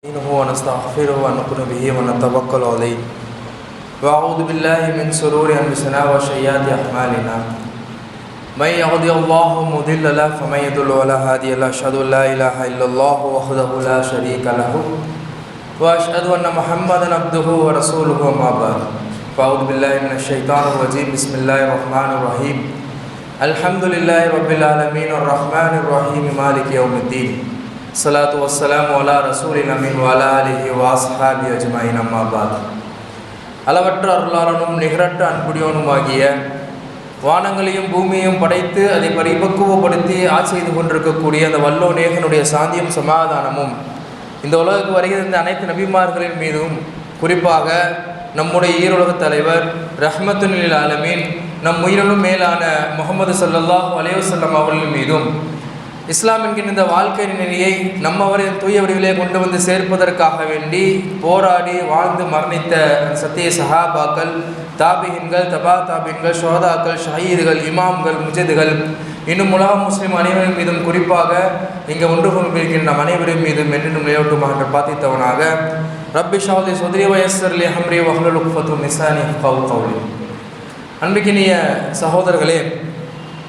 نستعينه ونستغفره ونؤمن به ونتوكل عليه. وأعوذ بالله من شرور أنفسنا وسيئات أعمالنا. من يهدي الله مضل له فمن يضل ولا هادي له. أشهد أن لا إله إلا الله وحده لا شريك له. وأشهد أن محمدا عبده ورسوله أما بعد. فأعوذ بالله من الشيطان الرجيم. بسم الله الرحمن الرحيم. الحمد لله رب العالمين الرحمن الرحيم. مالك يوم الدين. சலாத்து வசலாம் ஒலா ரசூலின் அமீன் வாலா அலிஹி வாஸ்ஹாபி அஜ்மாயின் அம்மாபாத் அளவற்ற அருளாளனும் நிகரற்ற ஆகிய வானங்களையும் பூமியையும் படைத்து அதை பரிபக்குவப்படுத்தி ஆட்சி செய்து கொண்டிருக்கக்கூடிய அந்த வல்லோ நேகனுடைய சாந்தியும் சமாதானமும் இந்த உலகத்துக்கு வருகிற அனைத்து நபிமார்களின் மீதும் குறிப்பாக நம்முடைய ஈருலகத் தலைவர் ரஹ்மத்துனில் ஆலமீன் நம் உயிரினும் மேலான முகமது சல்லல்லாஹ் அலைவசல்லம் அவர்களின் மீதும் இஸ்லாம் என்கின்ற இந்த வாழ்க்கை நிலையை நம்மவரின் தூய வடிவிலே கொண்டு வந்து சேர்ப்பதற்காக வேண்டி போராடி வாழ்ந்து மரணித்த சத்திய சஹாபாக்கள் தாபிகின்கள் தபா தாபின்கள் ஷோதாக்கள் ஷஹீதுகள் இமாம்கள் முஜதுகள். இன்னும் உலக முஸ்லீம் அனைவரின் மீதும் குறிப்பாக இங்கே ஒன்று கொண்டிருக்கின்ற நம் அனைவரின் மீதும் என்றும் நிலையோட்டுமாக பாதித்தவனாக ரப்பி ஷாவுதி சுதிரி வயசர்லி ஹம்ரி வஹலுல் உஃபத்து நிசானி கவு கவுலி அன்பிக்கினிய சகோதரர்களே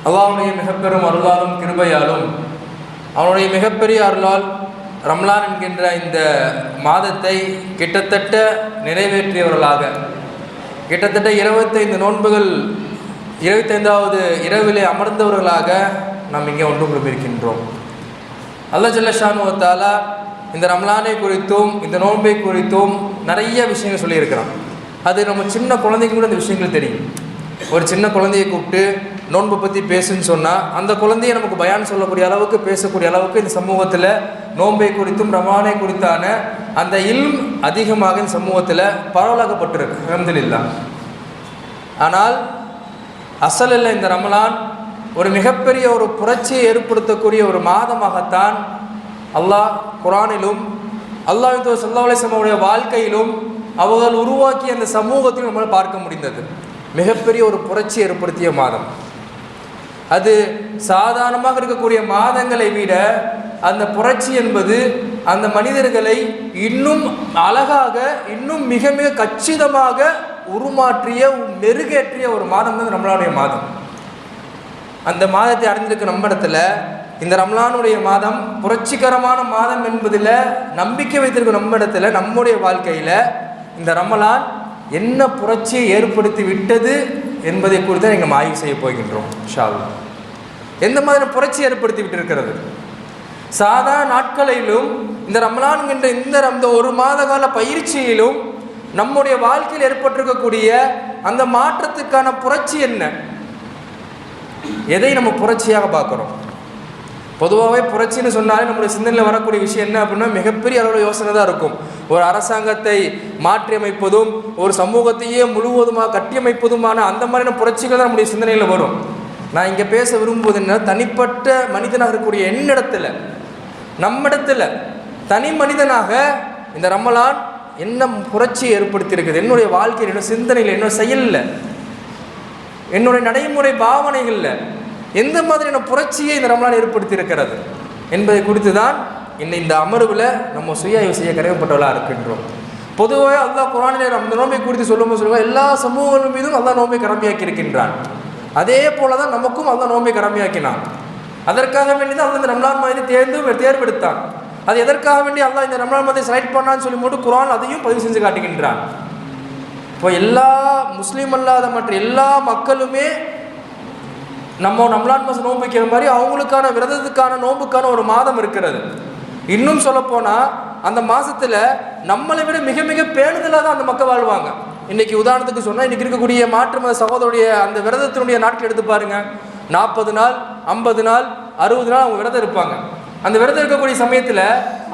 அல்லாவுடைய மிகப்பெரும் அருளாலும் கிருபையாலும் அவனுடைய மிகப்பெரிய அருளால் ரம்லான் என்கின்ற இந்த மாதத்தை கிட்டத்தட்ட நிறைவேற்றியவர்களாக. கிட்டத்தட்ட இருபத்தைந்து நோன்புகள் இருபத்தைந்தாவது இரவிலே அமர்ந்தவர்களாக நாம் இங்கே ஒன்று குறிப்பிருக்கின்றோம் அல்லா ஜல்லஷானுவத்தாலா இந்த ரம்லானை குறித்தும் இந்த நோன்பை குறித்தும் நிறைய விஷயங்கள் சொல்லியிருக்கிறான். அது நம்ம சின்ன குழந்தைக்கு கூட இந்த விஷயங்கள் தெரியும். ஒரு சின்ன குழந்தையை கூப்பிட்டு நோன்பை பற்றி பேசுன்னு சொன்னால் அந்த குழந்தைய நமக்கு பயான் சொல்லக்கூடிய அளவுக்கு பேசக்கூடிய அளவுக்கு இந்த சமூகத்தில் நோன்பை குறித்தும் ரமானை குறித்தான அந்த இல்ம் அதிகமாக இந்த சமூகத்தில் பரவலாக்கப்பட்டிருக்கு. அஹமதுல்லா ஆனால் அசல் இல்லை இந்த ரமலான் ஒரு மிகப்பெரிய ஒரு புரட்சியை ஏற்படுத்தக்கூடிய ஒரு மாதமாகத்தான் அல்லாஹ் குரானிலும் அல்லாஹ் சல்லா அலிஸ்லமுடைய வாழ்க்கையிலும் அவர்கள் உருவாக்கிய அந்த சமூகத்திலும் நம்மளால் பார்க்க முடிந்தது. மிகப்பெரிய ஒரு புரட்சி ஏற்படுத்திய மாதம். அது சாதாரணமாக இருக்கக்கூடிய மாதங்களை விட அந்த புரட்சி என்பது அந்த மனிதர்களை இன்னும் அழகாக இன்னும் மிக மிக கச்சிதமாக உருமாற்றிய மெருகேற்றிய ஒரு மாதம் தான் ரம்லானுடைய மாதம். அந்த மாதத்தை அடைந்திருக்க நம்ம இடத்துல இந்த ரம்லானுடைய மாதம் புரட்சிகரமான மாதம் என்பதில் நம்பிக்கை வைத்திருக்க நம்ம இடத்துல நம்முடைய வாழ்க்கையில் இந்த ரமலான் என்ன புரட்சியை ஏற்படுத்தி விட்டது என்பதை குறித்து நீங்கள் ஆய்வு செய்ய போகின்றோம் ஷாலா எந்த மாதிரி புரட்சி ஏற்படுத்தி விட்டிருக்கிறது சாதாரண நாட்களிலும் இந்த ரமலான் என்ற இந்த அந்த ஒரு மாத கால பயிற்சியிலும் நம்முடைய வாழ்க்கையில் ஏற்பட்டிருக்கக்கூடிய அந்த மாற்றத்துக்கான புரட்சி என்ன? எதை நம்ம புரட்சியாக பார்க்குறோம்? பொதுவாகவே புரட்சின்னு சொன்னாலே நம்மளுடைய சிந்தனையில் வரக்கூடிய விஷயம் என்ன அப்படின்னா மிகப்பெரிய அளவில் யோசனை தான் இருக்கும். ஒரு அரசாங்கத்தை மாற்றியமைப்பதும் ஒரு சமூகத்தையே முழுவதுமாக கட்டியமைப்பதுமான அந்த மாதிரியான புரட்சிகள் தான் நம்முடைய சிந்தனையில் வரும். நான் இங்கே பேச விரும்புவது என்ன தனிப்பட்ட மனிதனாக இருக்கக்கூடிய என்னிடத்தில் நம்மிடத்தில் தனி மனிதனாக இந்த ரமலான் என்ன புரட்சியை ஏற்படுத்தியிருக்குது? என்னுடைய வாழ்க்கையில் என்னோட சிந்தனையில் என்னோட செயலில் என்னுடைய நடைமுறை பாவனைகளில் எந்த மாதிரியான புரட்சியை இந்த ரமலான் ஏற்படுத்தியிருக்கிறது என்பதை குறித்து தான் இன்னை இந்த அமர்வில் நம்ம சுய செய்ய கடமைப்பட்டவர்களாக இருக்கின்றோம். பொதுவாக அல்லா குரானில் அந்த நோம்பை குறித்து சொல்லும்போது சொல்லுவாங்க எல்லா சமூகங்கள் மீதும் அல்லா நோம்பை கடமையாக்கி இருக்கின்றான். அதே போல தான் நமக்கும் அல்லா நோம்பை கடமையாக்கினான். அதற்காக வேண்டி தான் அந்த இந்த ரம்லான் மாதிரி தேர்ந்து தேர்வெடுத்தான். அது எதற்காக வேண்டி அல்லா இந்த ரம்லான் மாதிரி செலக்ட் பண்ணான்னு சொல்லி மட்டும் குரான் அதையும் பதிவு செஞ்சு காட்டுகின்றான். இப்போ எல்லா முஸ்லீம் அல்லாத மற்ற எல்லா மக்களுமே நம்ம ரம்லான் மாதம் நோம்பிக்கிற மாதிரி அவங்களுக்கான விரதத்துக்கான நோன்புக்கான ஒரு மாதம் இருக்கிறது. இன்னும் சொல்லப்போனால் அந்த மாதத்தில் நம்மளை விட மிக மிக பேணுதலாக தான் அந்த மக்கள் வாழ்வாங்க. இன்றைக்கி உதாரணத்துக்கு சொன்னால் இன்றைக்கி இருக்கக்கூடிய மாற்று மத சகோதரருடைய அந்த விரதத்தினுடைய நாட்கள் எடுத்து பாருங்கள் நாற்பது நாள் ஐம்பது நாள் அறுபது நாள் அவங்க விரதம் இருப்பாங்க. அந்த விரதம் இருக்கக்கூடிய சமயத்தில்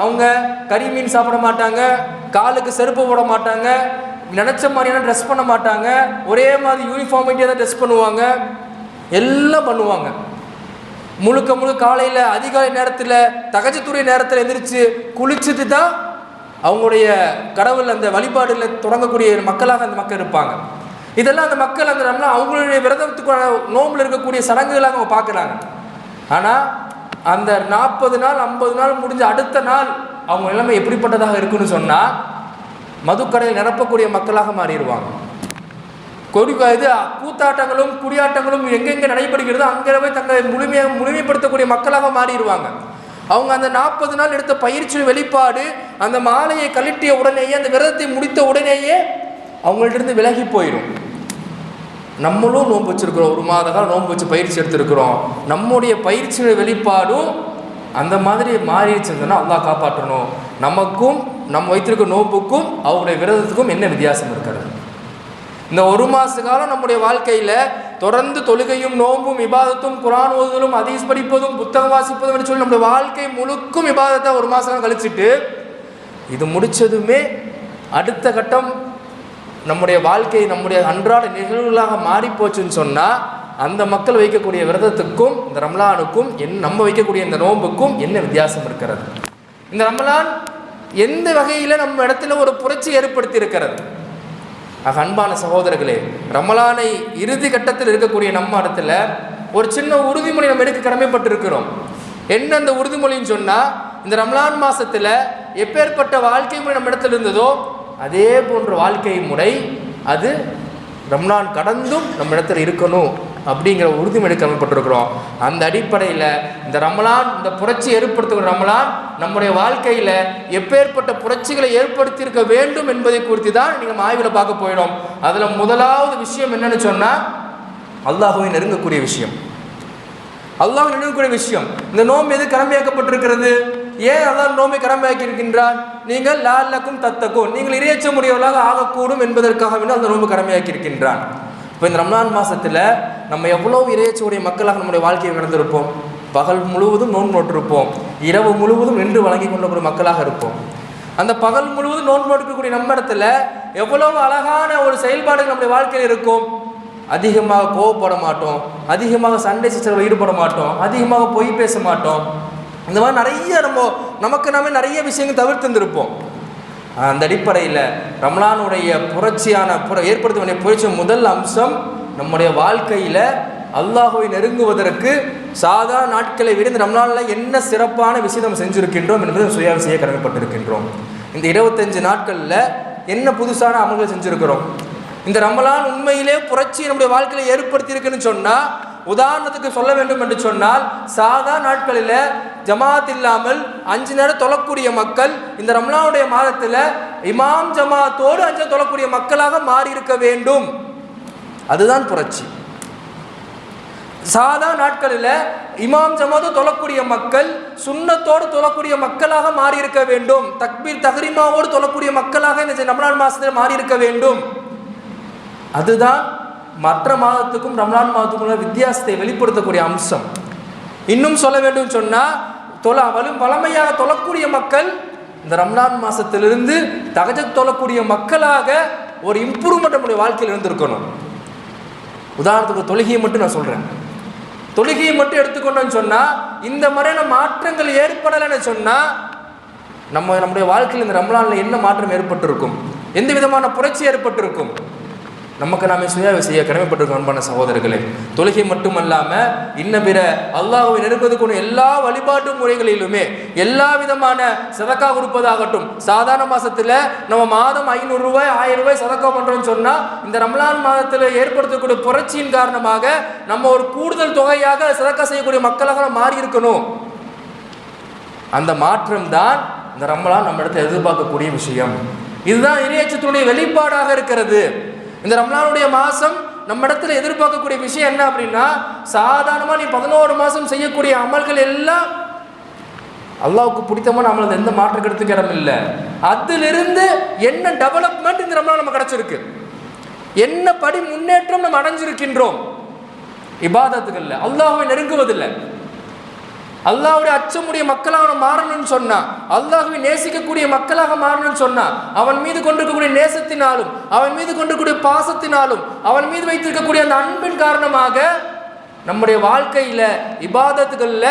அவங்க கறி மீன் சாப்பிட மாட்டாங்க காலுக்கு செருப்பு போட மாட்டாங்க நினச்ச மாதிரியான ட்ரெஸ் பண்ண மாட்டாங்க ஒரே மாதிரி யூனிஃபார்மிட்டியாக தான் ட்ரெஸ் பண்ணுவாங்க. எல்லாம் பண்ணுவாங்க. முழுக்க முழுக்க காலையில் அதிகாலை நேரத்தில் தகச்சத்துறை நேரத்தில் எந்திரிச்சு குளிச்சுட்டு தான் அவங்களுடைய கடவுள் அந்த வழிபாடில் தொடங்கக்கூடிய மக்களாக அந்த மக்கள் இருப்பாங்க. இதெல்லாம் அந்த மக்கள் அந்த நம்மளாம் அவங்களுடைய விரதத்துக்கான நோம்பில் இருக்கக்கூடிய சடங்குகளாக அவங்க பார்க்குறாங்க ஆனால் அந்த நாற்பது நாள் ஐம்பது நாள் முடிஞ்ச அடுத்த நாள் அவங்க நிலைமை எப்படிப்பட்டதாக இருக்குன்னு சொன்னால் மதுக்கடையில் நிரப்பக்கூடிய மக்களாக மாறிடுவாங்க. கொடி இது கூத்தாட்டங்களும் குடியாட்டங்களும் எங்கெங்கே நடைபெறுகிறதோ அங்கே போய் தங்களை முழுமையாக முழுமைப்படுத்தக்கூடிய மக்களாக மாறிடுவாங்க. அவங்க அந்த நாற்பது நாள் எடுத்த பயிற்சி வெளிப்பாடு அந்த மாலையை கழட்டிய உடனேயே அந்த விரதத்தை முடித்த உடனேயே அவங்கள்ட்ட இருந்து விலகி போயிடும். நம்மளும் நோன்பு வச்சுருக்குறோம். ஒரு மாத காலம் நோன்பு வச்சு பயிற்சி எடுத்திருக்கிறோம். நம்முடைய பயிற்சியோட வெளிப்பாடும் அந்த மாதிரி மாறிடுச்சுன்னா அல்லாஹ் காப்பாற்றணும். நமக்கும் நம்ம வைத்திருக்க நோன்புக்கும் அவருடைய விரதத்துக்கும் என்ன வித்தியாசம் இருக்கிறது? இந்த ஒரு மாச காலம் நம்முடைய வாழ்க்கையில் தொடர்ந்து தொழுகையும் நோம்பும் இபாதத்தும் குரான் ஓதுதலும் அதீஸ் படிப்பதும் புத்தகம் வாசிப்பதும் என்று சொல்லி நம்முடைய வாழ்க்கை முழுக்கும் இபாதத்தை ஒரு மாதம் காலம் கழிச்சிட்டு இது முடித்ததுமே அடுத்த கட்டம் நம்முடைய வாழ்க்கை நம்முடைய அன்றாட நிகழ்வுகளாக மாறிப்போச்சுன்னு சொன்னால் அந்த மக்கள் வைக்கக்கூடிய விரதத்துக்கும் இந்த ரம்லானுக்கும் என் நம்ம வைக்கக்கூடிய இந்த நோம்புக்கும் என்ன வித்தியாசம் இருக்கிறது? இந்த ரம்லான் எந்த வகையில் நம்ம இடத்துல ஒரு புரட்சி ஏற்படுத்தி இருக்கிறது? ஆக அன்பான சகோதரர்களே ரமலானை இறுதி கட்டத்தில் இருக்கக்கூடிய நம்ம இடத்துல ஒரு சின்ன உறுதிமொழி நம்ம எடுக்க கடமைப்பட்டிருக்கிறோம். என்ன அந்த உறுதிமொழின்னு சொன்னால் இந்த ரமலான் மாதத்தில் எப்பேற்பட்ட வாழ்க்கை முறை நம்ம இடத்துல இருந்ததோ அதே போன்ற வாழ்க்கை முறை அது ரம்லான் கடந்தும் நம்ம இடத்துல இருக்கணும். அப்படிங்கிற உறுதிமொழி கடமைப்பட்டிருக்கிறோம் அந்த அடிப்படையில் இந்த ரமலான் இந்த புரட்சி ஏற்படுத்துகிற ரமலான் நம்முடைய வாழ்க்கையில் எப்பேற்பட்ட புரட்சிகளை ஏற்படுத்தியிருக்க வேண்டும் என்பதை குறித்து தான் நீங்கள் ஆய்வில் பார்க்க போயிடும். அதில் முதலாவது விஷயம் என்னன்னு சொன்னால் அல்லாஹுவை நெருங்கக்கூடிய விஷயம். அல்லாஹ் நெருங்கக்கூடிய விஷயம். இந்த நோம்பு எது கடமையாக்கப்பட்டிருக்கிறது? ஏன் அல்லாஹ் நோம்பை கடமையாக்கி இருக்கின்றான் நீங்கள் லால்லக்கும் தத்தக்கும் நீங்கள் இறையச்ச முடியவர்களாக ஆகக்கூடும் என்பதற்காக வேண்டி அந்த நோம்பு கடமையாக்கி இருக்கின்றான் இப்போ இந்த ரம்லான் மாதத்தில் நம்ம எவ்வளோ இறையச்சுடைய மக்களாக நம்முடைய வாழ்க்கையை நடந்திருப்போம் பகல் முழுவதும் நோன்பு நோட்டிருப்போம் இரவு முழுவதும் நின்று வழங்கி கொண்டக்கூடிய மக்களாக இருப்போம். அந்த பகல் முழுவதும் நோன்பு நோக்கக்கூடிய நம்ம இடத்துல எவ்வளவு அழகான ஒரு செயல்பாடுகள் நம்முடைய வாழ்க்கையில் இருக்கும்? அதிகமாக கோவப்பட மாட்டோம். அதிகமாக சண்டை சிச்சரவில் ஈடுபட மாட்டோம். அதிகமாக பொய் பேச மாட்டோம். இந்த மாதிரி நிறைய நம்ம நமக்கு நாமே நிறைய விஷயங்கள் தவிர்த்து இருந்திருப்போம். அந்த அடிப்படையில் ரம்லானுடைய புரட்சியான புற ஏற்படுத்த வேண்டிய புரட்சி முதல் அம்சம் நம்முடைய வாழ்க்கையில் அல்லாஹுவை நெருங்குவதற்கு சாதா நாட்களை விட இந்த ரம்லானில் என்ன சிறப்பான விஷயம் நம்ம செஞ்சுருக்கின்றோம் என்பதை சுயாவை செய்ய கடமைப்பட்டிருக்கின்றோம். இந்த இருபத்தஞ்சு நாட்களில் என்ன புதுசான அமல்கள் செஞ்சுருக்கிறோம்? இந்த ரமலான் உண்மையிலே புரட்சி நம்முடைய வாழ்க்கையில் ஏற்படுத்தியிருக்குன்னு சொன்னால் உதாரணத்துக்கு சொல்ல வேண்டும் என்று சொன்னால் சாதா நாட்களில் ஜமாத் இல்லாமல் அஞ்சு நேரம் தொழக்கூடிய மக்கள் இந்த ரம்லானுடைய மாதத்தில் இமாம் ஜமாத்தோடு அஞ்சு தொழக்கூடிய மக்களாக மாறி இருக்க வேண்டும். அதுதான் புரட்சி. சாதா நாட்களில் இமாம் ஜமாத்து தொழக்கூடிய மக்கள் சுண்ணத்தோடு தொழக்கூடிய மக்களாக மாறி இருக்க வேண்டும். தக்பீர் தஹரிமாவோடு தொழக்கூடிய மக்களாக இந்த ரமலான் மாதத்தில் மாறி இருக்க வேண்டும். அதுதான் மற்ற மாதத்துக்கும் ரம்லான் மாதத்துக்கும் உள்ள வித்தியாசத்தை வெளிப்படுத்தக்கூடிய அம்சம். இன்னும் சொல்ல வேண்டும் சொன்னால் தொல வலு வளமையாக தொழக்கூடிய மக்கள் இந்த ரம்லான் மாதத்திலிருந்து தகஜ தொழக்கூடிய மக்களாக ஒரு இம்ப்ரூவ்மெண்ட் நம்முடைய வாழ்க்கையில் இருந்திருக்கணும். உதாரணத்துக்கு தொழுகையை மட்டும் நான் சொல்கிறேன் தொழுகையை மட்டும் எடுத்துக்கொண்டோன்னு சொன்னால் இந்த மாதிரியான மாற்றங்கள் ஏற்படலைன்னு சொன்னால் நம்ம நம்முடைய வாழ்க்கையில் இந்த ரம்லானில் என்ன மாற்றம் ஏற்பட்டிருக்கும்? எந்த விதமான புரட்சி ஏற்பட்டிருக்கும்? நமக்கு நாம சுய செய்ய கடமைப்பட்டிருக்கோம் அன்பான சகோதரர்களே தொழுகை மட்டுமல்லாமல் இன்ன பிற அல்லாஹுவை நெருங்குவதற்குள்ள எல்லா வழிபாட்டு முறைகளிலுமே எல்லா விதமான சதக்கா கொடுப்பதாகட்டும். சாதாரண மாதத்தில் நம்ம மாதம் ஐநூறுரூவாய் ஆயிரம் ரூபாய் சதக்கா பண்றோம்னு சொன்னால் இந்த ரம்லான் மாதத்தில் ஏற்படுத்தக்கூடிய புரட்சியின் காரணமாக நம்ம ஒரு கூடுதல் தொகையாக சதக்கா செய்யக்கூடிய மக்களாக மாறி இருக்கணும். அந்த மாற்றம் தான் இந்த ரம்லான் நம்ம இடத்துல எதிர்பார்க்கக்கூடிய விஷயம். இதுதான் இறையச்சத்தினுடைய வெளிப்பாடாக இருக்கிறது. இந்த ரம்லானுடைய மாதம் நம்ம இடத்துல எதிர்பார்க்கக்கூடிய விஷயம் என்ன அப்படின்னா சாதாரணமாக நீ பதினோரு மாதம் செய்யக்கூடிய அமல்கள் எல்லாம் அல்லாவுக்கு பிடித்தமான அமல் எந்த மாற்றம் கருத்துக்கு இடம் இல்லை. அதிலிருந்து என்ன டெவலப்மெண்ட் இந்த ரம்லான் நம்ம கிடச்சிருக்கு? என்ன படி முன்னேற்றம் நம்ம அடைஞ்சிருக்கின்றோம்? இபாதத்துகளில் அல்லாஹ்வை நெருங்குவதில்லை. அல்லாஹ்வுடைய அச்சமுடைய மக்களாக அவன் மாறணும்னு சொன்னான். அல்லாஹுவை நேசிக்கக்கூடிய மக்களாக மாறணும்னு சொன்னான். அவன் மீது கொண்டிருக்கக்கூடிய நேசத்தினாலும் அவன் மீது கொண்டிருக்கக்கூடிய பாசத்தினாலும் அவன் மீது வைத்திருக்கக்கூடிய அந்த அன்பின் காரணமாக நம்முடைய வாழ்க்கையில் இபாதத்துகளில்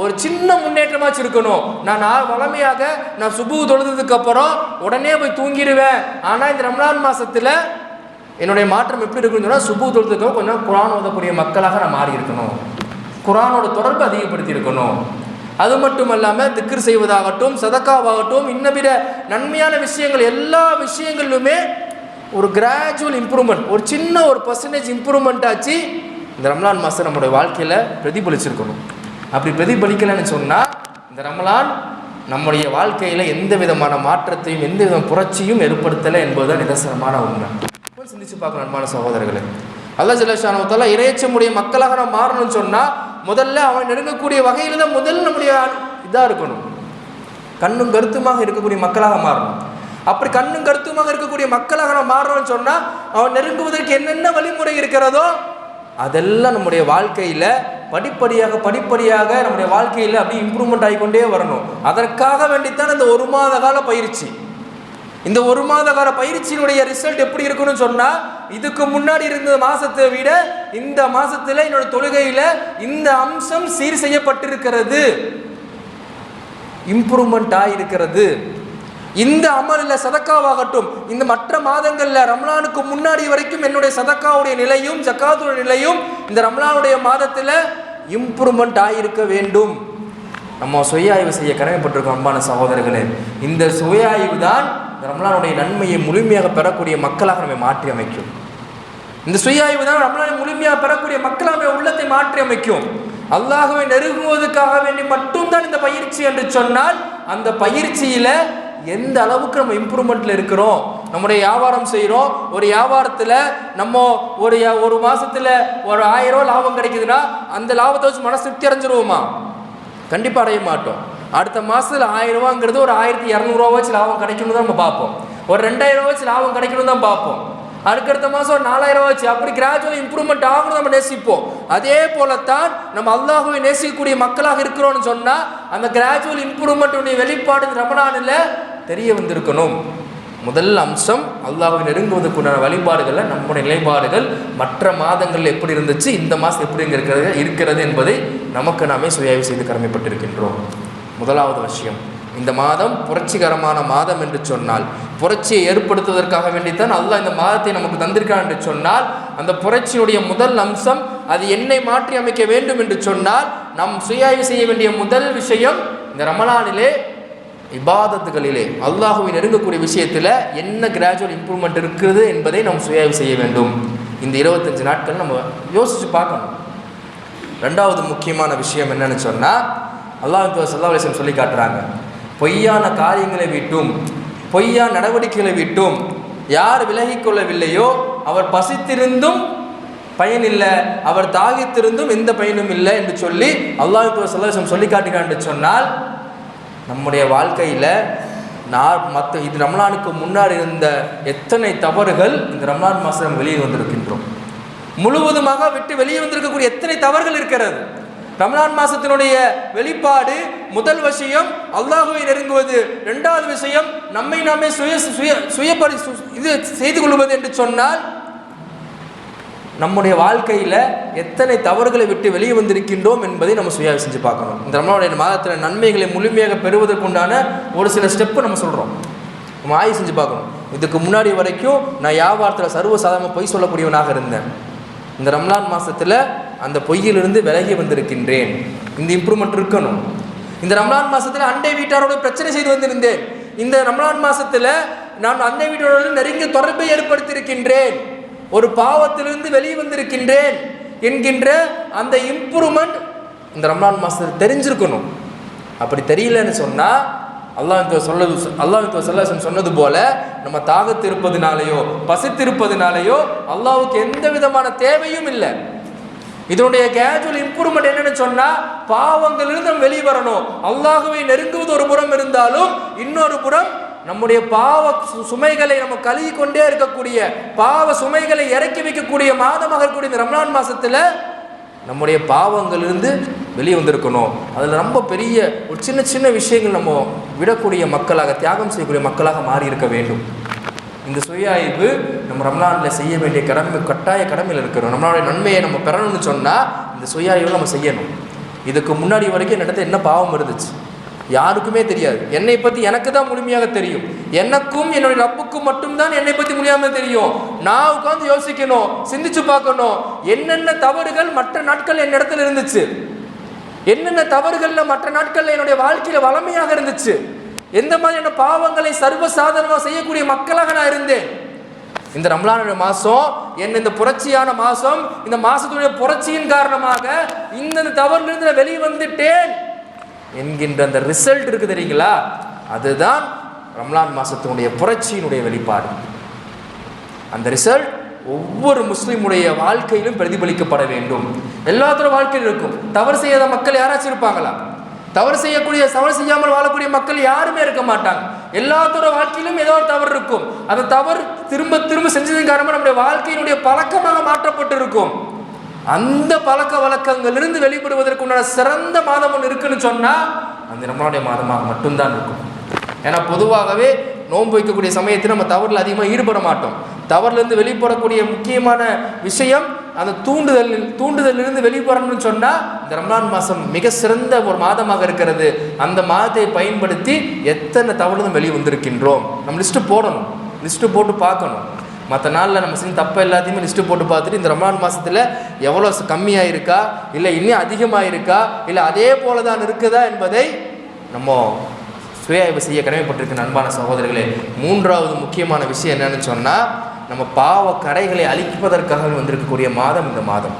ஒரு சின்ன முன்னேற்றமாச்சு இருக்கணும். நான் நான் வளமையாக நான் சுபு தொழுதுக்கு அப்புறம் உடனே போய் தூங்கிடுவேன். ஆனால் இந்த ரம்லான் மாதத்தில் என்னுடைய மாற்றம் எப்படி இருக்குன்னு சொன்னால் சுபு தொழுதுக்கு கொஞ்சம் குரான் ஓதக்கூடிய மக்களாக நான் மாறி இருக்கணும் குரானோட தொடர்பு அதிகப்படுத்தி இருக்கணும் அது மட்டும் இல்லாமல் திக்ர் செய்வதாகட்டும் சதக்காவாகட்டும் இன்னபிற நன்மையான விஷயங்கள் எல்லா விஷயங்களிலுமே ஒரு கிராஜுவல் இம்ப்ரூவ்மெண்ட் ஒரு சின்ன ஒரு பர்சன்டேஜ் இம்ப்ரூவ்மெண்ட் ஆச்சு. இந்த ரம்லான் மாதம் நம்முடைய வாழ்க்கையில் பிரதிபலிச்சிருக்கணும். அப்படி பிரதிபலிக்கலைன்னு சொன்னால் இந்த ரமலான் நம்முடைய வாழ்க்கையில் எந்த விதமான மாற்றத்தையும் எந்த விதமான புரட்சியும் ஏற்படுத்தலை என்பதுதான் நிதர்சனமான உண்மை. சிந்திச்சு பார்க்கணும் அன்பான சகோதரர்களே. அல்ல ஜல்லஷானவத்தால இறைச்சமுடைய மக்களாக நம்ம மாறணும்னு சொன்னால் முதல்ல அவன் நெருங்கக்கூடிய வகையில் தான் முதல் நம்முடைய இதாக இருக்கணும். கண்ணும் கருத்துமாக இருக்கக்கூடிய மக்களாக மாறணும். அப்படி கண்ணும் கருத்துமாக இருக்கக்கூடிய மக்களாக நம்ம மாறணும்னு சொன்னால் அவன் நெருங்குவதற்கு என்னென்ன வழிமுறை இருக்கிறதோ அதெல்லாம் நம்முடைய வாழ்க்கையில் படிப்படியாக படிப்படியாக நம்முடைய வாழ்க்கையில் அப்படியே இம்ப்ரூவ்மெண்ட் ஆகிக்கொண்டே வரணும். அதற்காக வேண்டித்தான் இந்த ஒரு மாத கால பயிற்சி. இந்த ஒரு மாத கால பயிற்சியினுடைய ரிசல்ட் எப்படி இருக்குன்னு சொன்னால் இதுக்கு முன்னாடி இருந்த மாதத்தை விட இந்த மாதத்தில் என்னோட தொழுகையில் இந்த அம்சம் சீர் செய்யப்பட்டிருக்கிறது. இம்ப்ரூவ்மெண்ட் ஆகிருக்கிறது இந்த அமலில் சதக்காவாகட்டும் இந்த மற்ற மாதங்களில் ரம்லானுக்கு முன்னாடி வரைக்கும் என்னுடைய சதக்காவுடைய நிலையும் ஜக்காத்துடைய நிலையும் இந்த ரம்லானுடைய மாதத்தில் இம்ப்ரூவ்மெண்ட் ஆகியிருக்க வேண்டும். நம்ம சுய ஆய்வு செய்ய கடமைப்பட்டிருக்கோம் அன்பான சகோதரர்களே இந்த சுய ஆய்வு தான் ரம்லானுடைய நன்மையை முழுமையாக பெறக்கூடிய மக்களாக நம்மை மாற்றி அமைக்கும். இந்த சுய ஆய்வு தான் ரம்லானை முழுமையாக பெறக்கூடிய மக்களாக உள்ளத்தை மாற்றி அமைக்கும். அல்லாஹுவை நெருங்குவதற்காக வேண்டி மட்டும்தான் இந்த பயிற்சி என்று சொன்னால் அந்த பயிற்சியில் எந்த அளவுக்கு நம்ம இம்ப்ரூவ்மெண்ட்டில் இருக்கிறோம் நம்முடைய வியாபாரம் செய்கிறோம் ஒரு வியாபாரத்தில் நம்ம ஒரு ஒரு மாதத்தில் ஒரு ஆயிரம் ரூபா லாபம் கிடைக்குதுன்னா அந்த லாபத்தை வச்சு மனசு திருப்தி அடைஞ்சிருவோமா? கண்டிப்பாக அடைய மாட்டோம். அடுத்த மாதத்தில் ஆயிரம் ரூபாங்கிறது ஒரு ஆயிரத்தி இரநூறுவா வச்சு லாபம் கிடைக்கணும் தான் நம்ம பார்ப்போம். ஒரு ரெண்டாயிரம் வச்சு லாபம் கிடைக்கணும் தான் பார்ப்போம். அடுக்கடுத்த மாதம் ஒரு நாலாயிரம் ஆச்சு அப்படி கிராஜுவல் இம்ப்ரூவ்மெண்ட் ஆகணும் நம்ம நேசிப்போம். அதே போலத்தான் நம்ம அல்லாஹுவை நேசிக்கக்கூடிய மக்களாக இருக்கிறோம்னு சொன்னால் அந்த கிராஜுவல் இம்ப்ரூவ்மெண்ட்டுடைய வெளிப்பாடு ரமணானில் தெரிய வந்திருக்கணும். முதல் அம்சம் அல்லாஹை நெருங்குவதற்குண்டான வழிபாடுகளில் நம்முடைய நிலைப்பாடுகள் மற்ற மாதங்கள் எப்படி இருந்துச்சு இந்த மாதம் எப்படி இருக்கிறது இருக்கிறது என்பதை நமக்கு நாமே சுயாய்வு செய்து கடமைப்பட்டிருக்கின்றோம். முதலாவது விஷயம் இந்த மாதம் புரட்சிகரமான மாதம் என்று சொன்னால் புரட்சியை ஏற்படுத்துவதற்காக வேண்டித்தான் அல்லாஹ் இந்த மாதத்தை நமக்கு தந்திருக்கான் என்று சொன்னால் அந்த புரட்சியுடைய முதல் அம்சம் அது என்னை மாற்றி அமைக்க வேண்டும் என்று சொன்னால் நாம் சுயாய்வு செய்ய வேண்டிய முதல் விஷயம் இந்த ரமலானிலே இபாதத்துகளிலே அல்லாஹுவை நெருங்கக்கூடிய விஷயத்தில் என்ன கிராஜுவல் இம்ப்ரூவ்மெண்ட் இருக்குது என்பதை நாம் சுயாய்வு செய்ய வேண்டும். இந்த இருபத்தஞ்சு நாட்கள் நம்ம யோசித்து பார்க்கணும். ரெண்டாவது முக்கியமான விஷயம் என்னன்னு சொன்னால் அல்லாஹ் சல்லா அலிஸ்லம் சொல்லி காட்டுறாங்க. பொய்யான காரியங்களை விட்டும் பொய்யா நடவடிக்கைகளை விட்டும் யார் விலகிக்கொள்ளவில்லையோ அவர் பசித்திருந்தும் பயனில்லை அவர் தாகித்திருந்தும் எந்த பயனும் இல்லை என்று சொல்லி அல்லாஹ் சல்லாஹம் சொல்லி காட்டுகிறான் என்று சொன்னால் நம்முடைய வாழ்க்கையில் நான் மற்ற இது ரம்லானுக்கு முன்னாடி இருந்த எத்தனை தவறுகள் இந்த ரம்லான் மாதம் வெளியே வந்திருக்கின்றோம். முழுவதுமாக விட்டு வெளியே வந்திருக்கக்கூடிய எத்தனை தவறுகள் இருக்கிறது? ரம்லான் மாசத்தினுடைய வெளிப்பாடு முதல் விஷயம் அல்லாஹுவை நெருங்குவது ரெண்டாவது விஷயம் நம்மை நாமே சுய சுய சுயபரி இது செய்து கொள்வது என்று சொன்னால் நம்முடைய வாழ்க்கையில் எத்தனை தவறுகளை விட்டு வெளியே வந்திருக்கின்றோம் என்பதை நம்ம சுய செஞ்சு பார்க்கணும். இந்த நம்மளுடைய மாதத்தில் நன்மைகளை முழுமையாக பெறுவதற்குண்டான ஒரு சில ஸ்டெப்பு நம்ம சொல்கிறோம் நம்ம ஆய்வு செஞ்சு பார்க்கணும். இதுக்கு முன்னாடி வரைக்கும் நான் வியாபாரத்தில் சர்வசாதாரணமாக பொய் சொல்லக்கூடியவனாக இருந்தேன். இந்த ரம்லான் மாதத்தில் அந்த பொய்யிலிருந்து விலகி வந்திருக்கின்றேன். இந்த இம்ப்ரூவ்மெண்ட் இருக்கணும். இந்த ரம்லான் மாதத்தில் அண்டை வீட்டாரோட பிரச்சனை செய்து வந்திருந்தேன். இந்த ரம்லான் மாதத்தில் நான் அண்டை வீட்டாரோடு நெருங்கிய தொடர்பை ஏற்படுத்தியிருக்கின்றேன். ஒரு பாவத்திலிருந்து வெளியே வந்திருக்கின்றேன் என்கின்ற அந்த இம்ப்ரூவ்மெண்ட் இந்த ரம்லான் மாதத்தில் தெரிஞ்சிருக்கணும். அப்படி தெரியலன்னு சொன்னால் அல்லாஹ் சொல்லது அல்லாஹ் சொல்லாசன் சொன்னது போல நம்ம தாகத்து இருப்பதுனாலேயோ பசித்திருப்பதுனாலேயோ அல்லாஹ்வுக்கு எந்த விதமான தேவையும் இல்லை. இதனுடைய கேஜுவல் இம்ப்ரூவ்மெண்ட் என்னன்னு சொன்னா பாவங்களிலிருந்து நம்ம வெளியே வரணும் அல்லாஹுவை நெருங்குவது ஒரு புறம் இருந்தாலும் இன்னொரு புறம் நம்முடைய பாவ சு- சுமைகளை நம்ம கழுவி கொண்டே இருக்கக்கூடிய பாவ சுமைகளை இறக்கி வைக்கக்கூடிய மாதமாக இருக்கக்கூடிய இந்த ரம்லான் மாதத்தில் நம்முடைய பாவங்களிலிருந்து வெளியே வந்திருக்கணும். அதில் ரொம்ப பெரிய ஒரு சின்ன சின்ன விஷயங்கள் நம்ம விடக்கூடிய மக்களாக தியாகம் செய்யக்கூடிய மக்களாக மாறி இருக்க வேண்டும். இந்த சுய ஆய்வு நம்ம ரம்லானில் செய்ய வேண்டிய கடமை கட்டாய கடமையில் இருக்கிறோம். நம்மளுடைய நன்மையை நம்ம பெறணும்னு சொன்னால் இந்த சுய ஆய்வு நம்ம செய்யணும். இதுக்கு முன்னாடி வரைக்கும் என்னிடத்துல என்ன பாவம் இருந்துச்சு? யாருக்குமே தெரியாது. என்னை பற்றி எனக்கு தான் முழுமையாக தெரியும். எனக்கும் என்னுடைய ரப்புக்கும் மட்டும்தான் என்னை பற்றி முழுமையாக தெரியும். நான் உட்காந்து யோசிக்கணும் சிந்திச்சு பார்க்கணும். என்னென்ன தவறுகள் மற்ற நாட்கள் என் இடத்துல இருந்துச்சு? என்னென்ன தவறுகளில் மற்ற நாட்களில் என்னுடைய வாழ்க்கையில் வளமையாக இருந்துச்சு? எந்த மாதிரியான பாவங்களை சர்வசாதாரணமாக செய்யக்கூடிய மக்களாக நான் இருந்தேன். இந்த ரம்லானுடைய மாதம் என்ன இந்த புரட்சியான மாதம் இந்த மாதத்துடைய புரட்சியின் காரணமாக இந்த தவறிலிருந்து நான் வெளியே வந்துட்டேன் என்கின்ற அந்த ரிசல்ட் இருக்குது தெரியுங்களா? அதுதான் ரம்லான் மாதத்தினுடைய புரட்சியினுடைய வெளிப்பாடு. அந்த ரிசல்ட் ஒவ்வொரு முஸ்லீமுடைய வாழ்க்கையிலும் பிரதிபலிக்கப்பட வேண்டும். எல்லாத்தோட வாழ்க்கையிலும் இருக்கும். தவறு செய்யாத மக்கள் யாராச்சும் இருப்பாங்களா? தவறு செய்யக்கூடிய தவறு செய்யாமல் வாழக்கூடிய மக்கள் யாருமே இருக்க மாட்டாங்க. எல்லாத்தோட வாழ்க்கையிலும் ஏதோ ஒரு தவறு இருக்கும். அந்த தவறு திரும்ப திரும்ப செஞ்சதன் காரணமாக நம்முடைய வாழ்க்கையினுடைய பழக்கமாக மாற்றப்பட்டு இருக்கும் அந்த பழக்க வழக்கங்களிலிருந்து வெளிப்படுவதற்குண்டான சிறந்த மாதம் ஒன்று இருக்குன்னு சொன்னால் அந்த நம்மளுடைய மாதமாக மட்டும்தான் இருக்கும். ஏன்னா பொதுவாகவே நோன்பு வைக்கக்கூடிய சமயத்தில் நம்ம தவறில் அதிகமாக ஈடுபட மாட்டோம். தவறுலேருந்து வெளிப்படக்கூடிய முக்கியமான விஷயம் அந்த தூண்டுதல் தூண்டுதலிருந்து வெளிப்படணும்னு சொன்னால் இந்த ரம்லான் மாதம் மிக சிறந்த ஒரு மாதமாக இருக்கிறது. அந்த மாதத்தை பயன்படுத்தி எத்தனை தவறுகளும் வெளியே வந்திருக்கின்றோம் நம்ம லிஸ்ட்டு போடணும். லிஸ்ட்டு போட்டு பார்க்கணும். மற்ற நாளில் நம்ம செஞ்சு தப்பை எல்லாத்தையுமே லிஸ்ட்டு போட்டு பார்த்துட்டு இந்த ரமலான் மாதத்தில் எவ்வளோ கம்மியாக இருக்கா இல்லை இன்னும் அதிகமாக இருக்கா இல்லை அதே போல தான் இருக்குதா என்பதை நம்ம சுய ஆய்வு செய்ய கடமைப்பட்டிருக்க அன்பான சகோதரர்களே மூன்றாவது முக்கியமான விஷயம் என்னென்னு சொன்னால் நம்ம பாவ கடைகளை அழிப்பதற்காக வந்திருக்கக்கூடிய மாதம் இந்த மாதம்.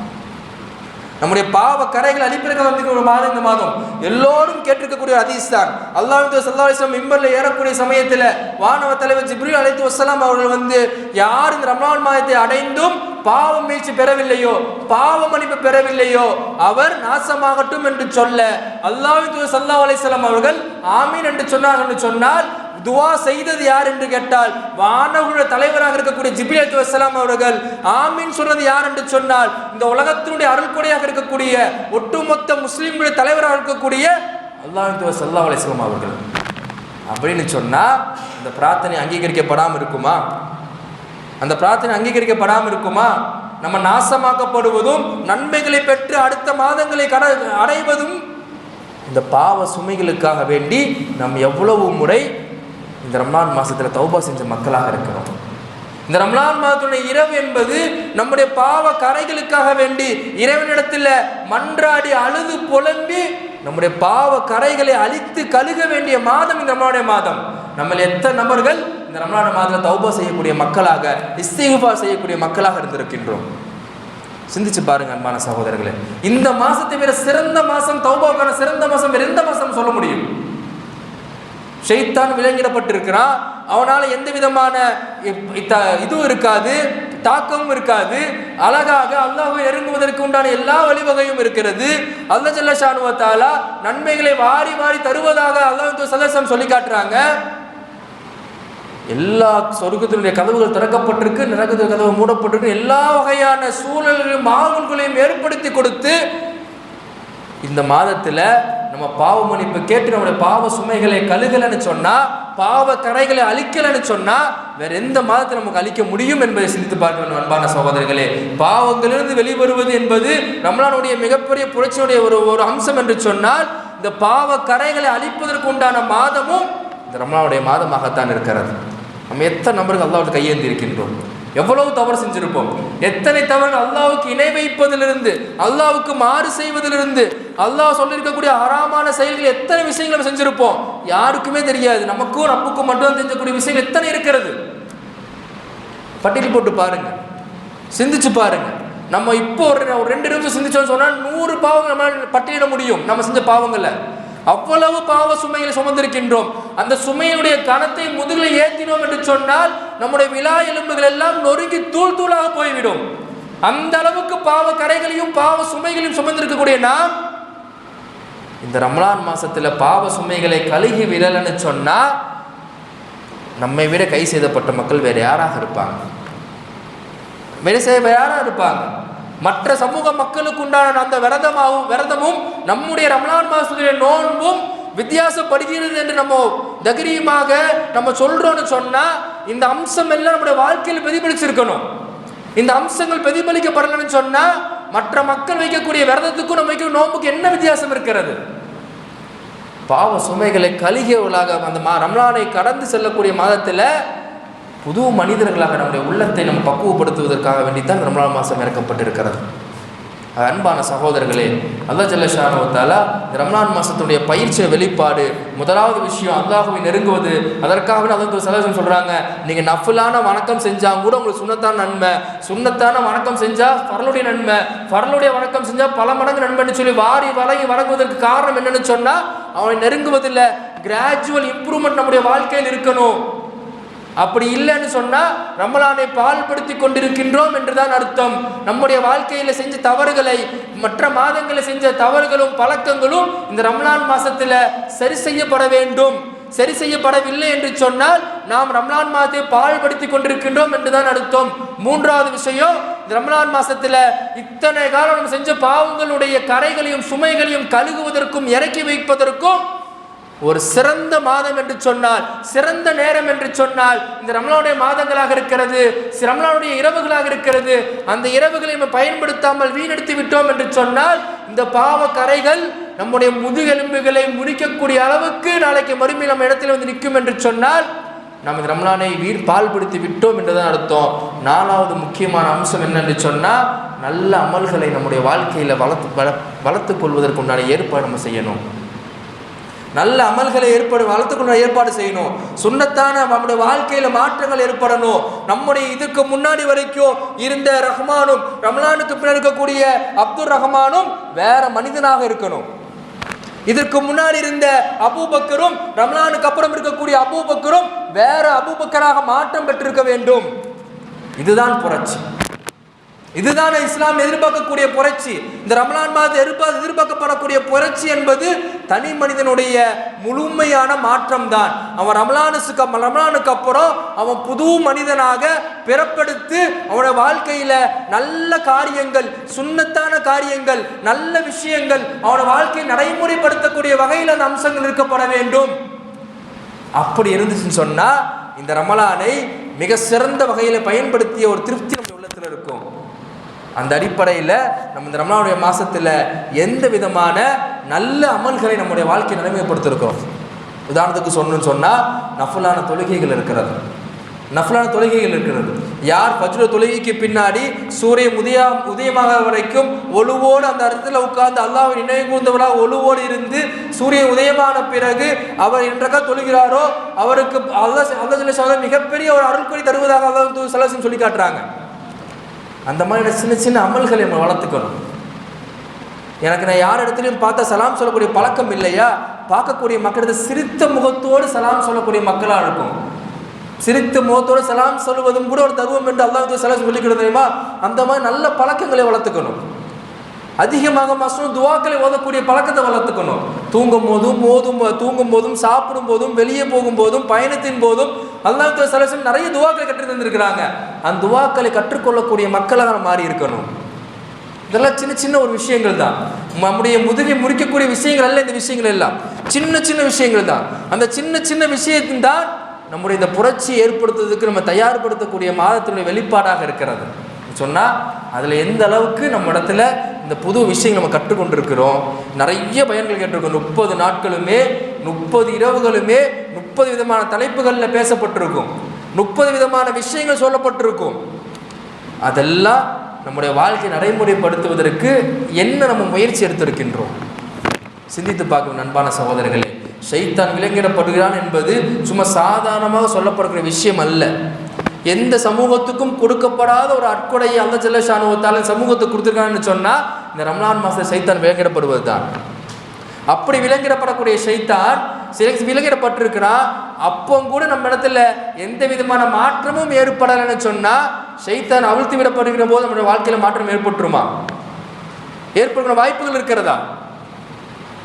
நம்முடைய பாவ கரைகள் அழிப்பதற்காக ஒரு மாதம் இந்த மாதம். எல்லோரும் கேட்டிருக்கக்கூடிய அதீஸ் தான். அல்லாஹ் சல்லாஹ் மிம்பரில் ஏறக்கூடிய சமயத்தில் வானவ தலைவர் ஜிப்ரீல் அழைத்து வசலாம் அவர்கள் வந்து யார் இந்த ரம்லான் மாதத்தை அடைந்தும் பாவம் மீழ்ச்சி பெறவில்லையோ பாவ மன்னிப்பு பெறவில்லையோ அவர் நாசமாகட்டும் என்று சொல்ல அல்லாஹ் சல்லா அலிஸ்லாம் அவர்கள் ஆமீன் என்று சொன்னார் என்று சொன்னால் துவா செய்தது யார் என்று கேட்டால் வானகுல தலைவராக இருக்கக்கூடிய ஜிபில் வசலாம் அவர்கள். ஆமீன் சொன்னது யார் என்று சொன்னால் இந்த உலகத்தினுடைய அருள்கொடையாக இருக்கக்கூடிய ஒட்டுமொத்த முஸ்லீம்களுடைய தலைவராக இருக்கக்கூடிய அல்லாஹ் சல்லா அலிஸ்லாம் அவர்கள். அப்படின்னு சொன்னால் இந்த பிரார்த்தனை அங்கீகரிக்கப்படாமல் இருக்குமா? அந்த பிரார்த்தனை அங்கீகரிக்கப்படாமல் இருக்குமா? நம்ம நாசமாக்கப்படுவதும் நன்மைகளை பெற்று அடுத்த மாதங்களை கட அடைவதும் இந்த பாவ சுமைகளுக்காக வேண்டி நாம் எவ்வளவு முறை இந்த ரம்லான் மாதத்தில் தௌபா செஞ்ச மக்களாக இருக்கிறோம் இந்த ரம்லான் மாதத்துடைய இரவு என்பது நம்முடைய பாவ கரைகளுக்காக வேண்டி இறைவனிடத்தில் மன்றாடி அழுது புலம்பி நம்முடைய பாவ கரைகளை அழித்து கழுக வேண்டிய மாதம் இந்த ரம்லானுடைய மாதம். நம்ம எத்தனை நபர்கள் இந்த ரம்லான மாதத்தில் தௌபா செய்யக்கூடிய மக்களாக இஸ்திகுபா செய்யக்கூடிய மக்களாக இருந்திருக்கின்றோம். சிந்திச்சு பாருங்க அன்பான சகோதரர்களே. இந்த மாசத்தை விட சிறந்த மாசம் தௌபாவுக்கான சிறந்த மாசம் வேற எந்த மாசம் சொல்ல முடியும். ஷெய்தான் விலங்கிடப்பட்டிருக்கிறான். அவனால் எந்த விதமான இதுவும் இருக்காது தாக்கமும் இருக்காது. அழகாக அல்லாஹை இறங்குவதற்கு உண்டான எல்லா வழிவகையும் இருக்கிறது. அல்ல ஜல்ல ஷானுவத்தாலா நன்மைகளை வாரி வாரி தருவதாக அல்லாஹ் சதசம் சொல்லி காட்டுறாங்க. எல்லா சொர்க்கத்தினுடைய கதவுகள் திறக்கப்பட்டிருக்கு நரகத்து கதவு மூடப்பட்டிருக்கு. எல்லா வகையான சூழல்களையும் மாவுல்களையும் ஏற்படுத்தி கொடுத்து இந்த மாதத்தில் நம்ம பாவ மன்னிப்பு கேட்டு நம்முடைய பாவ சுமைகளை கழுகலைன்னு சொன்னால் பாவ கரைகளை அழிக்கலைன்னு சொன்னால் வேற எந்த மாதத்தில் நமக்கு அழிக்க முடியும் என்பதை சிந்தித்து பார்க்க வேண்டும் அன்பான சகோதரர்களே. பாவங்களிலிருந்து வெளிவருவது என்பது நம்மளுடைய மிகப்பெரிய புரட்சியுடைய ஒரு ஒரு அம்சம் என்று சொன்னால் இந்த பாவ கரைகளை அழிப்பதற்கு உண்டான மாதமும் இந்த ரமலானுடைய மாதமாகத்தான் இருக்கிறது. நம்ம எத்தனை நபர்கள் அல்லாவோட கையேந்தி இருக்கின்றோம்? எவ்வளவு தவறு செஞ்சிருப்போம்? எத்தனை தவறு அல்லாவுக்கு இணை வைப்பதிலிருந்து அல்லாவுக்கு மாறு செய்வதிலிருந்து அல்லாஹ் சொல்லியிருக்கக்கூடிய அறாமான செயல்கள் எத்தனை விஷயங்களை செஞ்சிருப்போம்? யாருக்குமே தெரியாது. நமக்கும் ரப்புக்கும் மட்டும் தெரிஞ்சக்கூடிய விஷயங்கள் எத்தனை இருக்கிறது? பட்டியல் போட்டு பாருங்க. சிந்திச்சு பாருங்க. நம்ம இப்போ ஒரு ரெண்டு நிமிஷம் சிந்திச்சோம்னு சொன்னால் நூறு பாவங்கள் நம்மளால் பட்டியலிட முடியும். நம்ம செஞ்ச பாவங்களை அவ்வளவு பாவ சுமைகளை சுமந்திருக்கின்றோம். அந்த சுமையினுடைய கணத்தை முதுகில் ஏற்றினோம் என்று சொன்னால் நம்முடைய விழா எலும்புகள் எல்லாம் நொறுங்கி தூள் தூளாக போய்விடும். அந்த அளவுக்கு பாவ கரைகளையும் பாவ சுமைகளையும் சுமந்திருக்கக்கூடிய நாம் இந்த ரமலான் மாசத்துல பாவ சுமைகளை கழுகி விரலன்னு சொன்னா நம்மை விட கை செய்தப்பட்ட மக்கள் வேற யாராக இருப்பாங்க? வேற செய்ய யாராக இருப்பாங்க? மற்ற சமூக மக்களுக்கு உண்டான அந்த விரதமாகவும் விரதமும் நம்முடைய ரமலான் மாசத்துடைய நோன்பும் வித்தியாசப்படுகிறது என்று நம்ம தகிரியமாக நம்ம சொல்றோம்னு சொன்னா இந்த அம்சம் எல்லாம் நம்முடைய வாழ்க்கையில் பிரதிபலிச்சிருக்கணும். இந்த அம்சங்கள் பிரதிபலிக்கப்படலன்னு சொன்னா மற்ற மக்கள் வைக்கக்கூடிய விரதத்துக்கும் நம்ம வைக்கிற நோம்புக்கு என்ன வித்தியாசம் இருக்கிறது? பாவ சுமைகளை கலிகைகளாக அந்த மா ரம்லானை கடந்து செல்லக்கூடிய மாதத்தில் புது மனிதர்களாக நம்முடைய உள்ளத்தை நம்ம பக்குவப்படுத்துவதற்காக வேண்டித்தான் ரமலான் மாதம் இறக்கப்பட்டிருக்கிறது. அன்பான சகோதரர்களே அல்லா ஜல்லஷானுவத்தால ரம்லான் மாசத்துடைய பயிற்சிய வெளிப்பாடு முதலாவது விஷயம் அல்லாஹுவை நெருங்குவது. அதற்காகவே அதற்கு சலசம் சொல்றாங்க நீங்க நஃபுலான வணக்கம் செஞ்சா கூட உங்களுக்கு சுண்ணத்தான நன்மை. சுண்ணத்தான வணக்கம் செஞ்சா பரலுடைய நன்மை. பரலுடைய வணக்கம் செஞ்சா பல மடங்கு நன்மைன்னு சொல்லி வாரி வழங்கி வணங்குவதற்கு காரணம் என்னன்னு சொன்னா அவனை நெருங்குவதில்லை. கிராஜுவல் இம்ப்ரூவ்மெண்ட் நம்முடைய வாழ்க்கையில் இருக்கணும். அப்படி இல்லைன்னு சொன்னால் ரமலானை பால்படுத்தி கொண்டிருக்கின்றோம் என்றுதான் அர்த்தம். நம்முடைய வாழ்க்கையில் செஞ்ச தவறுகளை மற்ற மாதங்களில் செஞ்ச தவறுகளும் பழக்கங்களும் இந்த ரம்லான் மாதத்தில் சரி செய்யப்பட வேண்டும். சரி செய்யப்படவில்லை என்று சொன்னால் நாம் ரம்லான் மாதத்தை பால்படுத்தி கொண்டிருக்கின்றோம் என்றுதான் அர்த்தம். மூன்றாவது விஷயம் இந்த ரம்லான் மாசத்துல இத்தனை காலம் செஞ்ச பாவங்களுடைய கரைகளையும் சுமைகளையும் கழுகுவதற்கும் இறக்கி வைப்பதற்கும் ஒரு சிறந்த மாதம் என்று சொன்னால் சிறந்த நேரம் என்று சொன்னால் இந்த ரமலானுடைய மாதங்களாக இருக்கிறது ரமலானுடைய இரவுகளாக இருக்கிறது அந்த இரவுகளை நம்ம பயன்படுத்தாமல் வீணெடுத்து விட்டோம் என்று சொன்னால் இந்த பாவ கரைகள் நம்முடைய முதுகெலும்புகளை முறிக்கக்கூடிய அளவுக்கு நாளைக்கு மறுமையில் நம்ம இடத்துல வந்து நிற்கும் என்று சொன்னால் நம்ம இந்த ரம்லானை வீர் பால்படுத்தி விட்டோம் என்றுதான் அர்த்தம். நாலாவது முக்கியமான அம்சம் என்னென்று சொன்னால் நல்ல அமல்களை நம்முடைய வாழ்க்கையில் வளர்த்து வள வளர்த்து கொள்வதற்கு உண்டான ஏற்பாடு நம்ம செய்யணும். நல்ல அமல்களை ஏற்படு வளர்த்துக்கொள்ள ஏற்பாடு செய்யணும். சுண்ணத்தான நம்முடைய வாழ்க்கையில மாற்றங்கள் ஏற்படணும். நம்முடைய இதுக்கு முன்னாடி வரைக்கும் இருந்த ரஹ்மானும் ரமலானுக்கு பின்னர் இருக்கக்கூடிய அப்துல் ரஹ்மானும் வேற மனிதனாக இருக்கணும். இதற்கு முன்னாடி இருந்த அபூபக்கரும் ரமலானுக்கு அப்புறம் இருக்கக்கூடிய அபூபக்கரும் வேற அபூபக்கராக மாற்றம் பெற்றிருக்க வேண்டும். இதுதான் புரட்சி. இதுதான் இஸ்லாம் எதிர்பார்க்கக்கூடிய புரட்சி. இந்த ரமலான் மாதம் எதிர்பார்க்க எதிர்பார்க்கப்படக்கூடிய புரட்சி என்பது தனி மனிதனுடைய முழுமையான மாற்றம் தான் அவன் ரமலானுக்கு ரமலானுக்கு அப்புறம் அவன் புது மனிதனாக பிறப்படுத்து அவனோட வாழ்க்கையில நல்ல காரியங்கள் சுண்ணத்தான காரியங்கள் நல்ல விஷயங்கள் அவனோட வாழ்க்கையை நடைமுறைப்படுத்தக்கூடிய வகையில் அந்த அம்சங்கள் இருக்கப்பட வேண்டும். அப்படி இருந்துச்சுன்னு சொன்னா இந்த ரமலானை மிக சிறந்த வகையில் பயன்படுத்திய ஒரு திருப்தி அந்த அடிப்படையில் நம்ம இந்த ரமணாவுடைய மாதத்தில் எந்த விதமான நல்ல அமல்களை நம்முடைய வாழ்க்கையை நிலைமைப்படுத்திருக்கிறோம் உதாரணத்துக்கு சொன்னு சொன்னால் நஃபுலான தொழுகைகள் இருக்கிறது. நஃபலான தொழுகைகள் இருக்கிறது. யார் பஜ்ர தொழுகைக்கு பின்னாடி சூரியன் உதயா உதயமாக வரைக்கும் ஒழுவோடு அந்த இடத்துல உட்கார்ந்து அல்லாவை நினைவு கூர்ந்தவராக ஒழுவோடு இருந்து சூரியன் உதயமான பிறகு அவர் என்றக்கா தொழுகிறாரோ அவருக்கு அல்லா அல்லா மிகப்பெரிய ஒரு அருள்குறி தருவதாக அல்லா சொல்லி காட்டுறாங்க. அந்த மாதிரி சின்ன சின்ன அமல்களை நம்ம வளர்த்துக்கணும். எனக்கு நான் யார் இடத்துலையும் பார்த்தா சலாம் சொல்லக்கூடிய பழக்கம் இல்லையா? பார்க்கக்கூடிய மக்களிடத்து சிரித்த முகத்தோடு சலாம் சொல்லக்கூடிய மக்களாக இருக்கும். சிரித்த முகத்தோடு சலாம் சொல்வதும் கூட ஒரு தருவம் என்று அல்லாஹ் சலாம் சொல்லிக்கிறது தெரியுமா? அந்த மாதிரி நல்ல பழக்கங்களை வளர்த்துக்கணும். அதிகமாக மசூம் துவாக்களை ஓதக்கூடிய பழக்கத்தை வளர்த்துக்கணும். தூங்கும் போதும் மோதும் தூங்கும் போதும் சாப்பிடும் போதும் வெளியே போகும்போதும் பயணத்தின் போதும் அல்லாஹ் சலசம் நிறைய துவாக்களை கற்று தந்திருக்கிறாங்க. அந்த துவாக்களை கற்றுக்கொள்ளக்கூடிய மக்களாக மாறி இருக்கணும். இதெல்லாம் சின்ன சின்ன ஒரு விஷயங்கள் தான். நம்முடைய முதுகை முறிக்கக்கூடிய விஷயங்கள் அல்ல இந்த விஷயங்கள் எல்லாம். சின்ன சின்ன விஷயங்கள் தான். அந்த சின்ன சின்ன விஷயத்தின் தான் நம்முடைய இந்த புரட்சி ஏற்படுத்துவதற்கு நம்ம தயார்படுத்தக்கூடிய மாதத்தினுடைய வெளிப்பாடாக இருக்கிறது. சொன்னால் அதில் எந்த அளவுக்கு நம்ம இடத்துல இந்த புது விஷயங்கள் நம்ம கற்றுக்கொண்டிருக்கிறோம். நிறைய பயன்கள் கேட்டிருக்கோம். முப்பது நாட்களுமே முப்பது இரவுகளுமே முப்பது விதமான தலைப்புகளில் பேசப்பட்டிருக்கும். முப்பது விதமான விஷயங்கள் சொல்லப்பட்டிருக்கும். அதெல்லாம் நம்முடைய வாழ்க்கை நடைமுறைப்படுத்துவதற்கு என்ன நம்ம முயற்சி எடுத்திருக்கின்றோம்? சிந்தித்து பார்க்கும் நண்பான சகோதரர்களே ஷைத்தான் விலங்கிடப்படுகிறான் என்பது சும்மா சாதாரணமாக சொல்லப்படுகிற விஷயம் அல்ல. எந்த சமூகத்துக்கும் கொடுக்கப்படாத ஒரு அற்கொடையை அந்த ஜல்லஷானுவத்தால் சமூகத்துக்கு கொடுத்துருக்கான்னு சொன்னால் இந்த ரம்லான் மாதம் சைத்தான் விலங்கிடப்படுவது தான் அப்படி விலங்கிடப்படக்கூடிய சைத்தான் விலங்கிடப்பட்டிருக்கிறான் அப்போ கூட நம்ம இடத்துல எந்த விதமான மாற்றமும் ஏற்படலைன்னு சொன்னால் சைத்தான் அவிழ்த்து விடப்படுகிற போது நம்மளுடைய வாழ்க்கையில் மாற்றம் ஏற்பட்டுருமா? ஏற்படுகிற வாய்ப்புகள் இருக்கிறதா?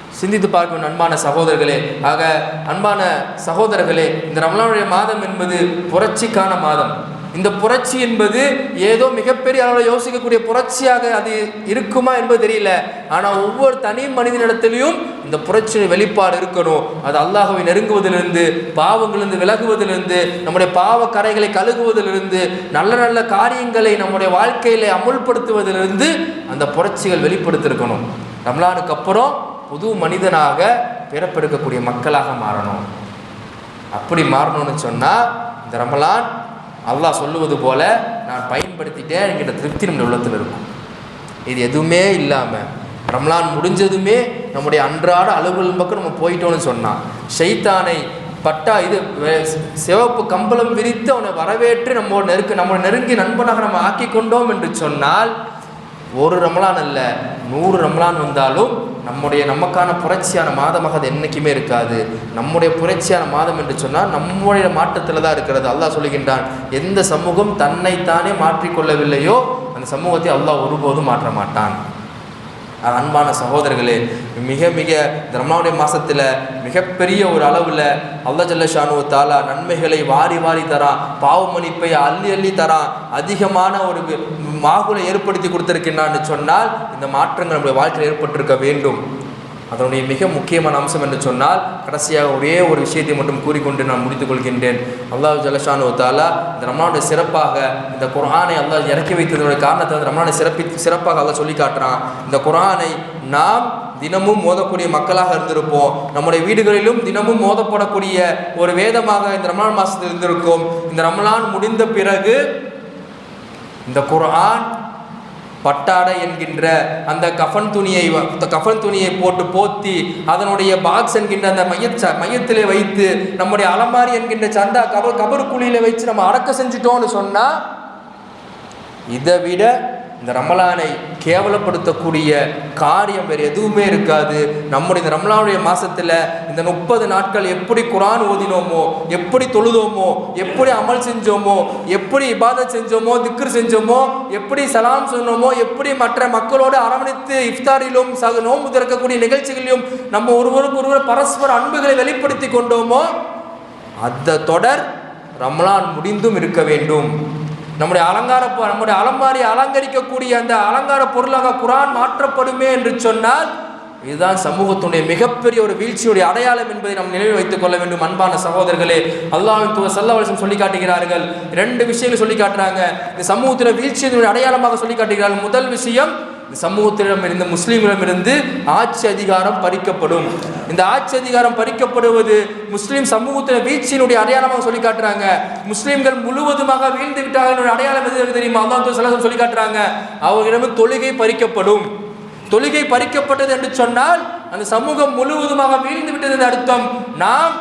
சிந்தித்து பார்க்கும் அன்பான சகோதரர்களே. ஆக அன்பான சகோதரர்களே இந்த ரமலானுடைய மாதம் என்பது புரட்சிக்கான மாதம். இந்த புரட்சி என்பது ஏதோ மிகப்பெரிய அளவில் யோசிக்கக்கூடிய புரட்சியாக அது இருக்குமா என்பது தெரியல. ஆனால் ஒவ்வொரு தனி மனிதனிடத்திலையும் இந்த புரட்சியின் வெளிப்பாடு இருக்கணும். அது அல்லாஹவை நெருங்குவதிலிருந்து பாவங்களிலிருந்து விலகுவதிலிருந்து நம்முடைய பாவ கரைகளை கழுகுவதிலிருந்து நல்ல நல்ல காரியங்களை நம்முடைய வாழ்க்கையில அமுல்படுத்துவதிலிருந்து அந்த புரட்சிகள் வெளிப்படுத்திருக்கணும் ரம்லானுக்கு அப்புறம் புது மனிதனாக பிறப்பெடுக்கக்கூடிய மக்களாக மாறணும். அப்படி மாறணும்னு சொன்னால் இந்த ரமலான் அல்லாஹ் சொல்லுவது போல் நான் பயன்படுத்திட்டேன் என்கிற திருப்தி நம்ம உள்ளத்தில் இருக்கும். இது எதுவுமே இல்லாமல் ரம்லான் முடிஞ்சதுமே நம்முடைய அன்றாட அலுவல் பக்கம் நம்ம போயிட்டோம்னு சொன்னான் ஷைத்தானை பட்டா இது சிவப்பு கம்பளம் விரித்து அவனை வரவேற்று நம்ம நெருக்க நம்மளை நெருங்கி நண்பனாக நம்ம ஆக்கி கொண்டோம் என்று சொன்னால் ஒரு ரமலான் அல்ல நூறு ரமலான் வந்தாலும் நம்முடைய நமக்கான புரட்சியான மாதமாக அது என்றைக்குமே இருக்காது. நம்முடைய புரட்சியான மாதம் என்று சொன்னால் நம்முடைய மாற்றத்தில் தான் இருக்கிறது. அல்லாஹ் சொல்லுகின்றான் எந்த சமூகம் தன்னைத்தானே மாற்றிக்கொள்ளவில்லையோ அந்த சமூகத்தை அல்லாஹ் ஒருபோதும் மாற்ற மாட்டான். அன்பான சகோதரர்களே மிக மிக இந்த மாதத்தில் மிகப்பெரிய ஒரு அளவில் அல்லா ஜல்ல ஷானு தாலா நன்மைகளை வாரி வாரி தரான் பாவமணிப்பை அள்ளி அள்ளி தரான் அதிகமான ஒரு மாகுலை ஏற்படுத்தி கொடுத்துருக்கின்றான்னு சொன்னால் இந்த மாற்றங்கள் நம்முடைய வாழ்க்கையில் ஏற்பட்டிருக்க வேண்டும். அதனுடைய மிக முக்கியமான அம்சம் என்று சொன்னால் கடைசியாக ஒரே ஒரு விஷயத்தை மட்டும் கூறிக்கொண்டு நான் முடித்துக் கொள்கின்றேன். அல்லாஹ் ஜலஷானு தாலா இந்த ரமணானுடைய சிறப்பாக இந்த குரானை அல்லாஹ் இறக்கி வைத்ததனுடைய காரணத்தை வந்து ரமணானை சிறப்பி சிறப்பாக அல்லாஹ் சொல்லி காட்டுறான். இந்த குரானை நாம் தினமும் மோதக்கூடிய மக்களாக இருந்திருப்போம். நம்முடைய வீடுகளிலும் தினமும் மோதப்படக்கூடிய ஒரு வேதமாக இந்த ரமலான் மாதத்தில் இருந்திருக்கும். இந்த ரமலான் முடிந்த பிறகு இந்த குரான் பட்டாடை என்கின்ற அந்த கஃன் துணியை கஃபன் கஃன் துணியை போட்டு போத்தி அதனுடைய பாக்ஸ் என்கின்ற அந்த மைய மையத்திலே வைத்து நம்முடைய அலமாரி என்கின்ற சந்தா கபர் கபர் குழியில வச்சு நம்ம அடக்க செஞ்சிட்டோம்னு சொன்னா இதை விட இந்த ரமலானை கேவலப்படுத்தக்கூடிய காரியம் வேறு எதுவுமே இருக்காது. நம்முடைய இந்த ரமலானுடைய மாசத்துல இந்த முப்பது நாட்கள் எப்படி குரான் ஓதினோமோ எப்படி தொழுதோமோ எப்படி அமல் செஞ்சோமோ எப்படி இபாதத் செஞ்சோமோ திக்ரு செஞ்சோமோ எப்படி சலாம் சொன்னோமோ எப்படி மற்ற மக்களோடு அரவணைத்து இஃப்தாரிலும் சக நோன்பு திறக்கக்கூடிய நிகழ்ச்சிகளிலும் நம்ம ஒருவருக்கு ஒருவர் பரஸ்பர அன்புகளை வெளிப்படுத்தி கொண்டோமோ அந்த தொடர் ரம்லான் முடிந்தும் இருக்க வேண்டும். நம்முடைய அலங்கார நம்முடைய அலமாரி அலங்கரிக்கக்கூடிய அந்த அலங்கார பொருளாக குரான் மாற்றப்படுமே என்று சொன்னால் இதுதான் சமூகத்துடைய மிகப்பெரிய ஒரு வீழ்ச்சியுடைய அடையாளம் என்பதை நாம் நினைவில் வைத்துக் கொள்ள வேண்டும் அன்பான சகோதரர்களே. அல்லாவின் துவ ஸல்லல்லாஹு சொல்லி காட்டுகிறார்கள். ரெண்டு விஷயங்கள் சொல்லி காட்டுறாங்க. இந்த சமூகத்தில் வீழ்ச்சியினுடைய அடையாளமாக சொல்லி காட்டுகிறார்கள். முதல் விஷயம் இந்த சமூகத்திடம் இருந்து முஸ்லீம்களிடமிருந்து ஆட்சி அதிகாரம் பறிக்கப்படும். இந்த ஆட்சி அதிகாரம் பறிக்கப்படுவது முஸ்லீம் சமூகத்தில் வீழ்ச்சியினுடைய அடையாளமாக சொல்லி காட்டுறாங்க. முஸ்லீம்கள் முழுவதுமாக வீழ்ந்து விட்டார்கள் அடையாளம் எது தெரியுமா? அல்லாஹ் சொல்லி காட்டுறாங்க. அவர்களிடமும் தொழுகை பறிக்கப்படும். தொழுகை பறிக்கப்பட்டது என்று சொன்னால் அந்த சமூகம் முழுவதுமாக வீழ்ந்து விட்டது என்று அர்த்தம். நாம்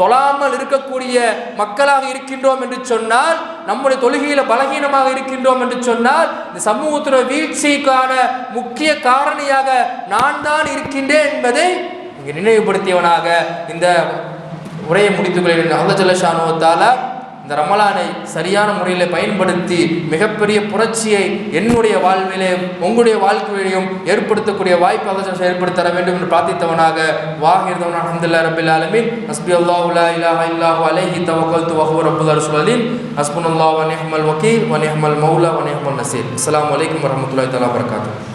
தொழாமல் இருக்கக்கூடிய மக்களாக இருக்கின்றோம் என்று சொன்னால் நம்முடைய தொழுகையில பலகீனமாக இருக்கின்றோம் என்று சொன்னால் இந்த சமூகத்துடைய வீழ்ச்சிக்கான முக்கிய காரணியாக நான் தான் இருக்கின்றேன் என்பதை இங்கே நினைவுபடுத்தியவனாக இந்த உரையை முடித்துக் கொள்கிறேன். அல்ல ஜல்லஷானுவத்தால இந்த ரமலானை சரியான முறையில் பயன்படுத்தி மிகப்பெரிய புரட்சியை என்னுடைய வாழ்விலே உங்களுடைய வாழ்க்கையிலையும் ஏற்படுத்தக்கூடிய வாய்ப்பு ஏற்படுத்த தர வேண்டும் என்று பிரார்த்தித்தவனாக வாகிருந்தவன் அஹமதுல்லா ரபில் ஆலமின். ஹஸ்பி அல்லாஹு லா இல்லாஹ் இல்லாஹு அலைஹி தவக்கல்து வஹுவ ரப்புல் அர்சுலீன் ஹஸ்புனல்லாஹு வ நிஹ்மல் வக்கீல் வனேஹமல் மௌலா வ நசீர். அஸ்லாம் வலைக்கம் வரஹ்மத்துல்லாஹி தலா வபரகாத்துஹு